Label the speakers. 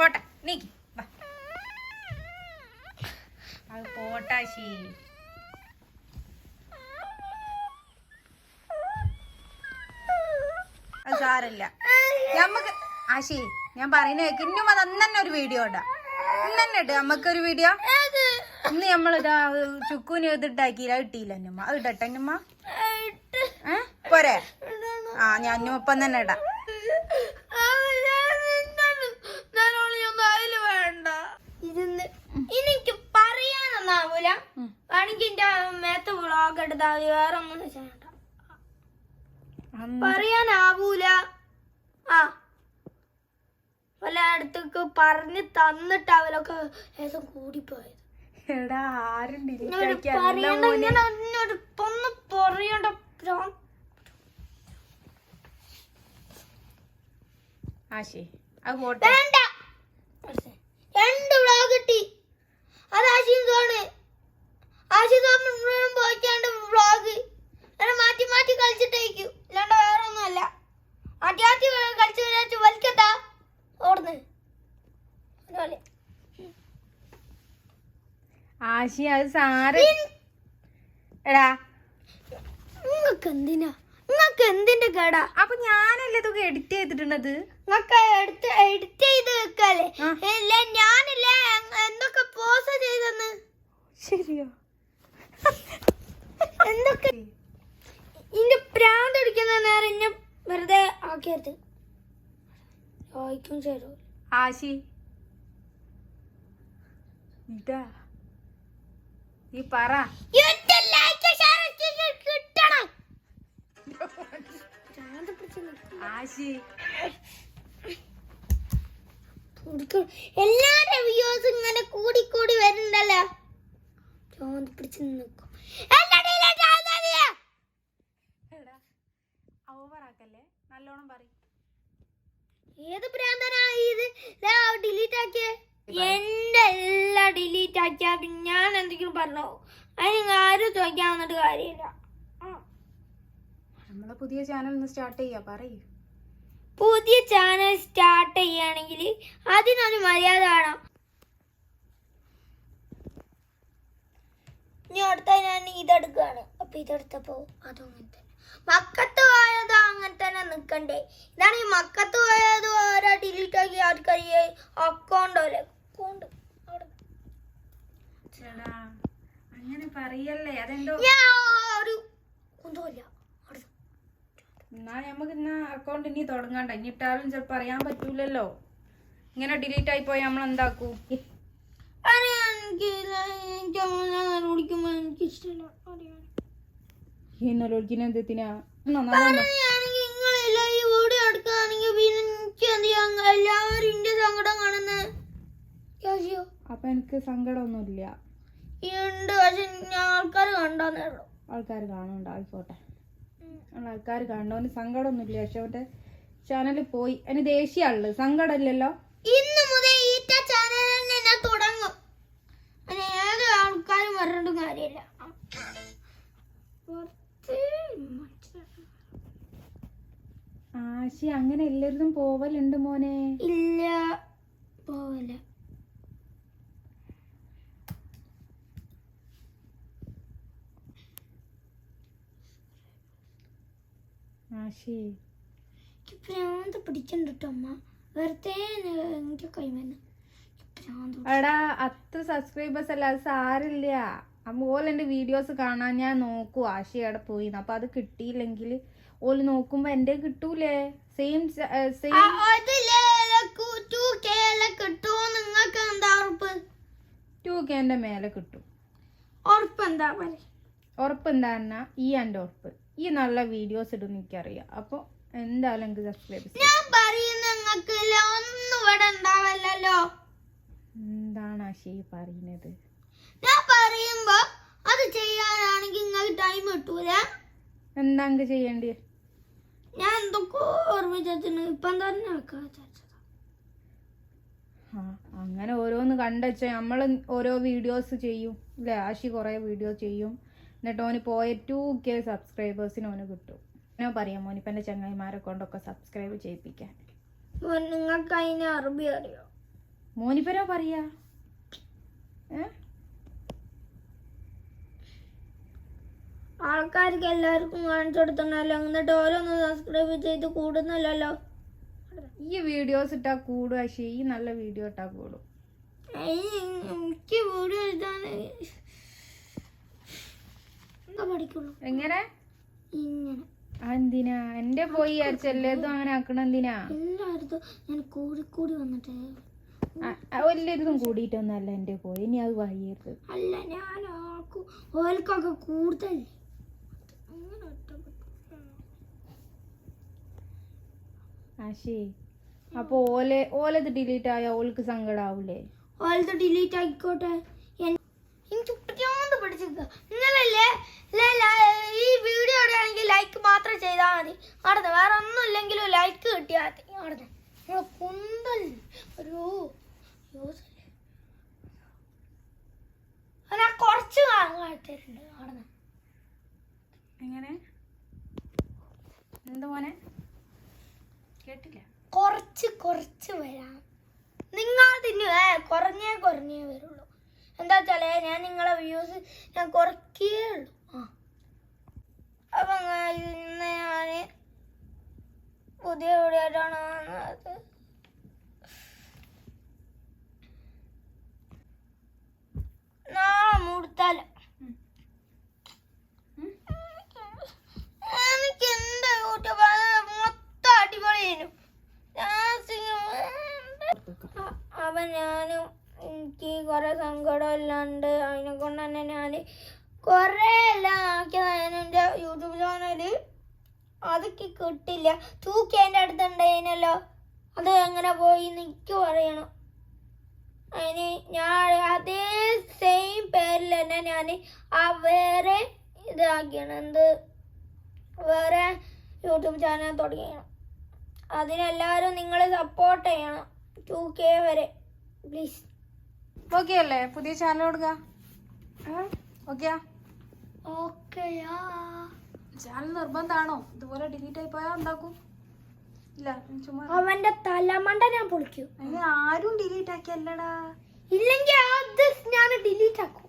Speaker 1: പോട്ടെ നീക്കി. അത് പോട്ടാശി അത് സാരല്ല നമ്മക്ക് ആശി ഞാൻ പറയുന്ന കേക്ക്. ഇന്നും അത് അന്നെ ഒരു വീഡിയോ ഇടാം. ഇന്നെ ഇട്ട് നമ്മക്കൊരു വീഡിയോ ഇന്ന് നമ്മളിതാ ചുക്കൂന് ഇത് ഇട്ടാക്കിയില്ല ഇട്ടില്ല അന്നമ്മ അത് ഇടട്ടെ അന്നമ്മ ഏ പോരെ. ആ ഞാൻ അന്നമ്മപ്പം തന്നെ ഇടാം.
Speaker 2: വ്ളോഗ് വേറെ ഒന്നും ചെയ്യണ്ട പറയാനാവൂല. ആ. പലയിടത്തേക്ക് പറഞ്ഞു തന്നിട്ട് അവരൊക്കെ ഏതും കൂടിപ്പോയത്.
Speaker 1: എടാ ആരും
Speaker 2: പറയണ്ട ഇങ്ങനെ എന്നോട് ഒന്ന് പറയണ്ട പ്രാ-
Speaker 1: ആശി അത് പോട്ടെ.
Speaker 2: മാറ്റി കളിച്ച് കളിച്ച് വലിക്കത്താ. ഓടുന്നത് അതുപോലെ
Speaker 1: ആശി അത് സാര എടാ.
Speaker 2: നിങ്ങൾക്ക് എന്തിനാ? നിങ്ങൾക്ക് എന്തിന്റെ കേടാ?
Speaker 1: അപ്പൊ ഞാനല്ലേ ഇതൊക്കെ എഡിറ്റ് ചെയ്തിട്ടുണ്ടത്
Speaker 2: നിങ്ങൾക്ക് എടുത്ത് എഡിറ്റ് ചെയ്ത് വെക്കല്ലേ. ഇല്ല ഞാനില്ലേ എന്തൊക്കെ പോസ് ചെയ്തെന്ന്?
Speaker 1: ശരിയോ.
Speaker 2: എന്തൊക്കെ ഇന്റെ പ്രാന്ത് അടിക്കുന്ന വെറുതെ ആക്കിയത് വായിക്കും ചേരും
Speaker 1: ആശി. ഇതാ. ഈ പറ. ആശി.
Speaker 2: വ്യൂസ് ഇങ്ങനെ കൂടി കൂടി വരുന്നുണ്ടല്ലോ. പ്രാന്ത് പിടിച്ച് നിൽക്കും.
Speaker 1: ഓവറാക്കല്ലേ നല്ലോണം പറ
Speaker 2: ഏത് ഭ്രാന്തനാ ഇത്? ഡിലീറ്റ് ആക്കിയേ. എന്റെ എല്ലാം ഡിലീറ്റ് ആക്കിയാ പിന്നെ ഞാൻ എന്തെങ്കിലും പറഞ്ഞോ? അതിന് ആരും ചോദിക്കാൻ വന്നിട്ട് കാര്യമില്ല.
Speaker 1: നമ്മളെ പുതിയ ചാനൽ ഒന്ന് സ്റ്റാർട്ട് ചെയ്യാ പറയൂ.
Speaker 2: പുതിയ ചാനൽ സ്റ്റാർട്ട് ചെയ്യുകയാണെങ്കിൽ അതിനൊരു മര്യാദ വേണം. ഇനി അടുത്ത ഞാൻ ഇതെടുക്കുകയാണ്. അപ്പൊ ഇതെടുത്തപ്പോ അതും തന്നെ മക്കത്ത് പോയത് അങ്ങനെ തന്നെ നിൽക്കണ്ടേ ഇതാണ് ഈ മക്കത്ത് പോയത് ആരാ ഡിലീറ്റ് ആക്കി ആർക്കറിയ അക്കൗണ്ട് അല്ലേ അക്കൗണ്ട്
Speaker 1: അങ്ങനെ പറയല്ലേ. അതെന്തോ?
Speaker 2: ഒരു അവിടെ.
Speaker 1: എന്നാ നമുക്ക് ഇന്നാ അക്കൗണ്ട് ഇനി തുടങ്ങണ്ട. ഇനി ഇട്ടാലും ചിലപ്പോ അറിയാൻ പറ്റൂലല്ലോ. ഇങ്ങനെ ഡിലീറ്റ് ആയി പോയാൽ നമ്മൾ എന്താക്കൂ?
Speaker 2: എനിക്ക് എനിക്ക് അങ്ങനെ വിളിക്കുമ്പോൾ എനിക്ക് ഇഷ്ടമില്ല അറിയാൻ യോശിയോ
Speaker 1: അപ്പൊ എനിക്ക് സങ്കടമൊന്നുമില്ല.
Speaker 2: ആൾക്കാർ കണ്ടാന്നേ ഉള്ളൂ.
Speaker 1: ആൾക്കാർ കാണണ്ട ആയിക്കോട്ടെ. ആൾക്കാർ കാണുന്നവന് സങ്കടമൊന്നുമില്ല. പക്ഷെ അവന്റെ ചാനൽ പോയി. അതിന് ദേഷ്യമുള്ളത് സങ്കടമില്ലല്ലോ.
Speaker 2: ഇന്ന് മുതൽ ഈറ്റ ഞാൻ തുടങ്ങും. ഏത് ആൾക്കാരും പറഞ്ഞിട്ട് കാര്യമില്ല വെറുതെ മനസ്സിലാക്കണം.
Speaker 1: ആശി അങ്ങനെ എല്ലാവരും പോവലുണ്ട് മോനെ?
Speaker 2: ഇല്ല പോവല
Speaker 1: ആശി.
Speaker 2: പ്രാന്ത് പിടിച്ചിട്ടുണ്ട് അമ്മ. വെറുതെ എനിക്ക് കൈമന്ന്.
Speaker 1: എടാ അത്ര സബ്സ്ക്രൈബേഴ്സ് അല്ല അത് സാരില്ല. എന്റെ വീഡിയോസ് കാണാൻ ഞാൻ നോക്കൂ. ആശി അവിടെ പോയിന്ന്. അപ്പൊ അത് കിട്ടിയില്ലെങ്കിൽ ഓൽ നോക്കുമ്പോ എന്റെ കിട്ടൂലേ? സെയിം സെയിം
Speaker 2: ആ, അതില്ലേ, 2K എല്ലാം കിട്ടുമോ നിങ്ങൾക്ക് എന്താ ഉറപ്പ്?
Speaker 1: ടു കെന്റെ മേലെ കിട്ടും.
Speaker 2: ഉറപ്പ് എന്താ പറ
Speaker 1: ഉറപ്പ് എന്താ പറഞ്ഞാ ഈ എന്റെ ഉറപ്പ്. ഈ നല്ല വീഡിയോസ് ഇടും എനിക്കറിയാം. അപ്പോൾ എന്തായാലും എനിക്ക് സബ്സ്ക്രൈബ്
Speaker 2: ഞാൻ പറയുന്ന നിങ്ങൾക്ക് ഒന്നും ഇവിടെ ഉണ്ടാവല്ലോ
Speaker 1: എന്താണ് ആശി പറയുന്നത്?
Speaker 2: ഞാൻ പറയുമ്പോ അത് ചെയ്യാനാണെങ്കിൽ നിങ്ങൾക്ക് ടൈം കിട്ടൂല.
Speaker 1: എന്താ എനിക്ക് ചെയ്യേണ്ടി
Speaker 2: ഞാൻ എന്തൊക്കെ ഓർമ്മിച്ചു ഇപ്പം തന്നെ വിചാരിച്ചതാ.
Speaker 1: ആ അങ്ങനെ ഓരോന്ന് കണ്ടുവച്ച നമ്മൾ ഓരോ വീഡിയോസ് ചെയ്യും. അല്ലേ ആശി കുറേ വീഡിയോ ചെയ്യും. എന്നിട്ട് ഓന് പോയ ടു കെ സബ്സ്ക്രൈബേഴ്സിന് ഓന് കിട്ടും. ഞാൻ പറയാം മോനിപ്പം എന്റെ ചങ്ങായിമാരെ കൊണ്ടൊക്കെ സബ്സ്ക്രൈബ് ചെയ്യിപ്പിക്കാൻ.
Speaker 2: നിങ്ങൾക്ക് അതിന് അറബി അറിയോ?
Speaker 1: മോനിപ്പനോ പറയാ? ഏ?
Speaker 2: ആൾക്കാർക്ക് എല്ലാവർക്കും കാണിച്ചു കൊടുത്തണല്ലോ എന്നിട്ട് ഓരോന്ന് സബ്സ്ക്രൈബ് ചെയ്ത് കൂടുന്നല്ലോ
Speaker 1: ഈ വീഡിയോസ് ഇട്ടാ കൂടും പക്ഷേ ഈ നല്ല വീഡിയോ ഇട്ടാ കൂടും.
Speaker 2: എനിക്ക് വീഡിയോ ഇട്ടാണ് എന്താ പഠിക്കുള്ളൂ?
Speaker 1: എങ്ങനെ?
Speaker 2: ഇങ്ങനെ.
Speaker 1: എന്തിനാ എന്റെ പോയി അരച്ചല്ലേതും അങ്ങനെ ആക്കണ എന്തിനാ?
Speaker 2: എല്ലായിടത്തും ഞാൻ കൂടി കൂടി വന്നിട്ട്.
Speaker 1: എല്ലായിടത്തും കൂടിയിട്ടൊന്നല്ല എന്റെ പോയി. ഇനി അത് വയ്യരുത്
Speaker 2: അല്ല ഞാൻ ആക്കും. ഓൽക്കൊക്കെ കൂടുതൽ അങ്ങനെ ഒറ്റപ്പെട്ടു
Speaker 1: ആശേ അപ്പൊ ഓലെ ഓലത് ഡിലീറ്റ് ആയ ഓൾക്ക് സങ്കടാവൂലേ?
Speaker 2: ഓലത് ഡിലീറ്റ് ആയിക്കോട്ടെ. എനിക്ക് പ്രാന്ത് പിടിച്ചിരിക്കുക നിങ്ങളല്ലേ ഈ വീഡിയോ ഇടുകയാണെങ്കിൽ ലൈക്ക് മാത്രം ചെയ്താൽ മതി. അവിടെ വേറെ ഒന്നും ഇല്ലെങ്കിലും ലൈക്ക് കിട്ടിയാൽ മതി. അവിടെ കുന്തൽ. ഒരു ഞാൻ കുറച്ച് കാലത്തായിട്ടുണ്ട് അവിടെ
Speaker 1: എങ്ങനെ? എന്താ മോനെ കേട്ടില്ല.
Speaker 2: കുറച്ച് കുറച്ച് വരാം. നിങ്ങൾ തിന്നുവേ കുറഞ്ഞേ കുറഞ്ഞേ വരുള്ളൂ. എന്താ വെച്ചാലേ ഞാൻ നിങ്ങളെ വ്യൂസ് ഞാൻ കുറക്കേ ഉള്ളൂ. ആ. അപ്പൊ ഇന്ന് ഞാൻ പുതിയ എവിടെയായിട്ടാണ് വന്നത്. നാളെ മുടുത്താലും? എനിക്ക് എന്താ യൂട്യൂബ് അത് മൊത്തം അടിപൊളിയായിരുന്നു അപ്പൊ ഞാനും എനിക്ക് കുറെ സങ്കടം ഇല്ലാണ്ട് അതിനെ കൊണ്ട് തന്നെ ഞാൻ കുറേ എല്ലാം ആക്കിയതാണ് എന്റെ യൂട്യൂബ് ചാനൽ അതൊക്കെ കിട്ടില്ല. തൂക്കി എന്റെ ഉണ്ടായിനല്ലോ അത് എങ്ങനെ പോയി എനിക്ക് പറയണം. അതിന് ഞാൻ അതേ സെയിം പേരിൽ തന്നെ ഞാൻ ആ വേറെ ഇതാക്കിയാണ്. എന്ത്? വേറെ യൂട്യൂബ് ചാനൽ തുടങ്ങിയാണ്. അതിനെല്ലാവരും നിങ്ങൾ സപ്പോർട്ട് ചെയ്യണം. ടു കെ വരെ. പ്ലീസ്
Speaker 1: ഓക്കെ അല്ലേ പുതിയ ചാനൽ കൊടുക്ക. ഓക്കെയാ?
Speaker 2: ഓക്കെയാ.
Speaker 1: ചാനൽ നിർബന്ധാണോ? ഇതുപോലെ ഡിലീറ്റ് ആയി പോയാ എന്താക്കും? ഇല്ല ചുമ്മാ
Speaker 2: അവന്റെ തലമണ്ട ഞാൻ പൊളിക്കും.
Speaker 1: ആരും ഡിലീറ്റ് ആക്കിയല്ലടാ.
Speaker 2: ഇല്ലെങ്കിൽ അത് ഞാൻ ഡിലീറ്റ് ആക്കും.